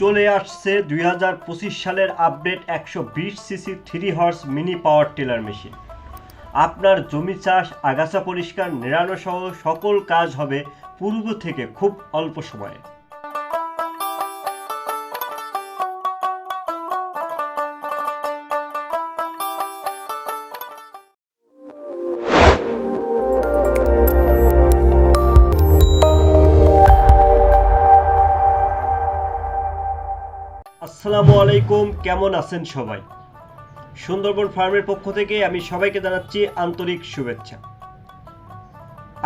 চলে আসছে দুই হাজার পঁচিশ সালের আপডেট একশো বিশ CC three horse mini power tiller machine. আপনার জমি চাষ, আগাছা পরিষ্কার নিড়ানো সহ সকল কাজ হবে পূর্ব থেকে খুব অল্প সময়ে। আসসালামু আলাইকুম, কেমন আছেন সবাই? সুন্দরবন ফার্মের পক্ষ থেকে আমি সবাইকে জানাচ্ছি আন্তরিক শুভেচ্ছা।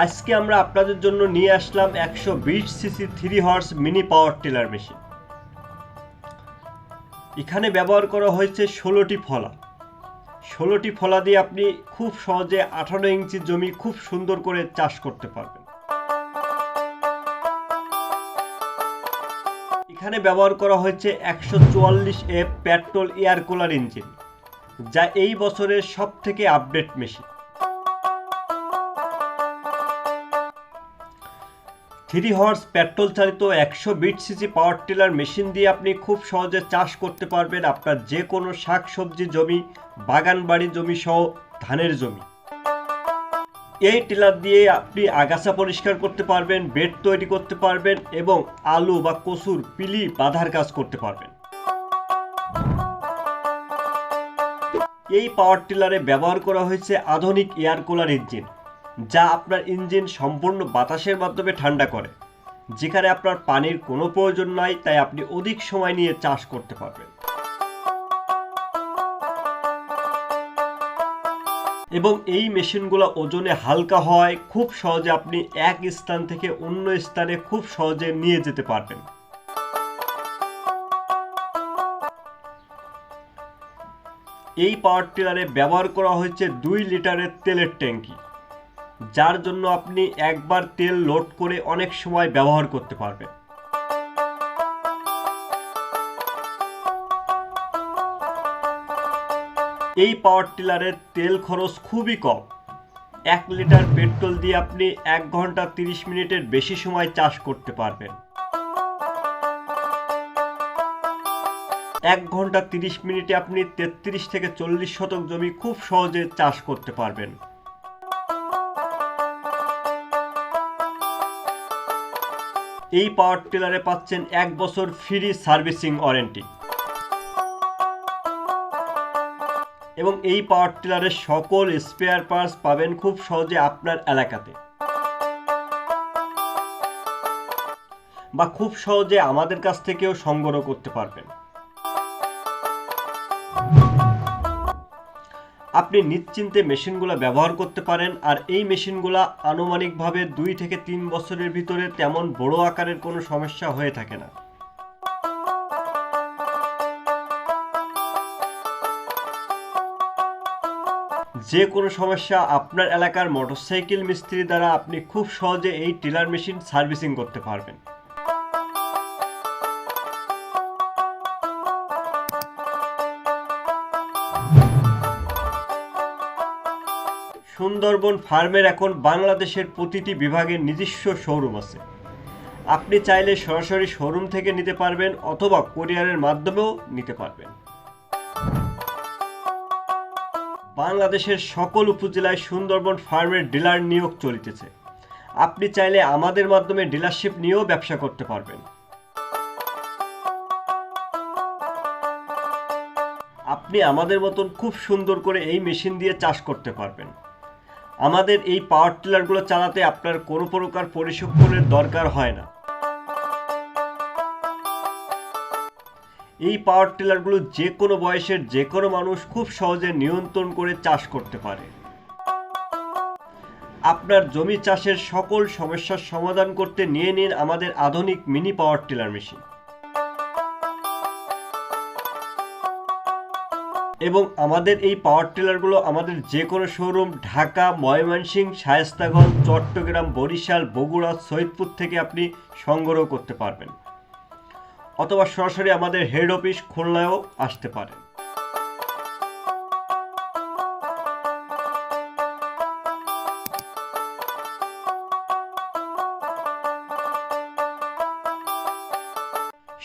আজকে আমরা আপনাদের জন্য নিয়ে আসলাম একশো বিশ CC three horse mini power tiller machine. এখানে ব্যবহার করা হয়েছে ষোলোটি ফলা। ষোলোটি ফলা দিয়ে আপনি খুব সহজে আঠারো ইঞ্চি জমি খুব সুন্দর করে চাষ করতে পারবেন। এখানে ব্যবহার করা হয়েছে একশো চুয়াল্লিশ F petrol air cooler engine, যা এই বছরের সব থেকে update machine. Three horse petrol চালিত একশো বিট সিসি পাওয়ার টিলার মেশিন দিয়ে আপনি খুব সহজে চাষ করতে পারবেন আপনার যে কোনো শাক সবজি জমি বাগান বাড়ি জমি সহ ধানের জমি। এই টিলার দিয়ে আপনি আগাছা পরিষ্কার করতে পারবেন, বেড তৈরি করতে পারবেন এবং আলু বা কচুর পিলি বাঁধার কাজ করতে পারবেন। এই পাওয়ার টিলারে ব্যবহার করা হয়েছে আধুনিক এয়ার কুলার ইঞ্জিন, যা আপনার ইঞ্জিন সম্পূর্ণ বাতাসের মাধ্যমে ঠান্ডা করে, যেখানে আপনার পানির কোনো প্রয়োজন নাই, তাই আপনি অধিক সময় নিয়ে চাষ করতে পারবেন। এবং এই মেশিনগুলো ওজনে হালকা হয়, খুব সহজে আপনি এক স্থান থেকে অন্য স্থানে খুব সহজে নিয়ে যেতে পারবেন। এই পাওয়ার টিলারে ব্যবহার করা হয়েছে দুই লিটারের তেলের ট্যাঙ্কি, যার জন্য আপনি একবার তেল লোড করে অনেক সময় ব্যবহার করতে পারবেন। এই পাওয়ার টিলারের তেল খরচ খুবই কম। এক লিটার পেট্রোল দিয়ে আপনি এক ঘণ্টা তিরিশ মিনিটের বেশি সময় চাষ করতে পারবেন। এক ঘণ্টা তিরিশ মিনিটে আপনি তেত্রিশ থেকে চল্লিশ শতক জমি খুব সহজে চাষ করতে পারবেন। এই পাওয়ার টিলারে পাচ্ছেন এক বছর ফ্রি সার্ভিসিং ওয়ারেন্টি এবং এই পাওয়ার টিলারের সকল স্পেয়ার পার্টস পাবেন খুব সহজে আপনার এলাকাতে। বা খুব সহজে আমাদের কাছ থেকেও সংগ্রহ করতে পারবেন। আপনি নিশ্চিন্তে মেশিনগুলো ব্যবহার করতে পারেন, আর এই মেশিনগুলো আনুমানিকভাবে দুই থেকে তিন বছরের ভিতরে তেমন বড় আকারের কোনো সমস্যা হয়ে থাকে না। যে কোনো সমস্যা আপনার এলাকার মোটরসাইকেল মিস্ত্রি দ্বারা আপনি খুব সহজে এই টিলার মেশিন সার্ভিসিং করতে পারবেন। সুন্দরবন ফার্মের এখন বাংলাদেশের প্রতিটি বিভাগের নিজস্ব শোরুম আছে। আপনি চাইলে সরাসরি শোরুম থেকে নিতে পারবেন অথবা কোরিয়ারের মাধ্যমেও নিতে পারবেন। বাংলাদেশের সকল উপজেলায় সুন্দরবন ফার্মের ডিলার নিয়োগ চলিতেছে। আপনি চাইলে আমাদের মাধ্যমে ডিলারশিপ নিয়েও ব্যবসা করতে পারবেন। আপনি আমাদের মতন খুব সুন্দর করে এই মেশিন দিয়ে চাষ করতে পারবেন। আমাদের এই পাওয়ার টিলারগুলো চালাতে আপনার কোনো প্রকার পরিশোধনের দরকার হয় না। এই পাওয়ার টিলারগুলো যে কোনো বয়সের যে কোনো মানুষ খুব সহজে নিয়ন্ত্রণ করে চাষ করতে পারে। আপনার জমি চাষের সকল সমস্যার সমাধান করতে নিয়ে নিন আমাদের আধুনিক মিনি পাওয়ার টিলার মেশিন এবং আমাদের এই পাওয়ার টিলারগুলো আমাদের যে কোনো শোরুম ঢাকা, ময়মনসিংহ, শায়েস্তাগঞ্জ, চট্টগ্রাম, বরিশাল, বগুড়া, সৈয়দপুর থেকে আপনি সংগ্রহ করতে পারবেন। অথবা সরাসরি আমাদের হেড অফিস খুলনায়ও আসতে পারেন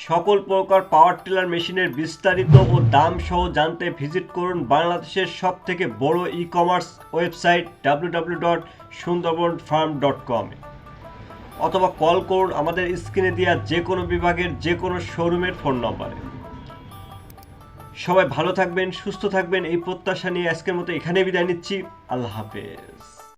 সকল প্রকার পাওয়ার টিলার মেশিনের বিস্তারিত ও দাম সহ জানতে ভিজিট করুন বাংলাদেশের সব থেকে বড় e commerce website W W dot Sundarban farm dot কমে অথবা কল করুন আমাদের স্ক্রিনে দেওয়া যে কোনো বিভাগের, যে কোনো শোরুমের ফোন নম্বরে সবাই ভালো থাকবেন, সুস্থ থাকবেন, এই প্রত্যাশা নিয়ে আজকের মতো এখানে বিদায় নিচ্ছি। আল্লাহ হাফেজ।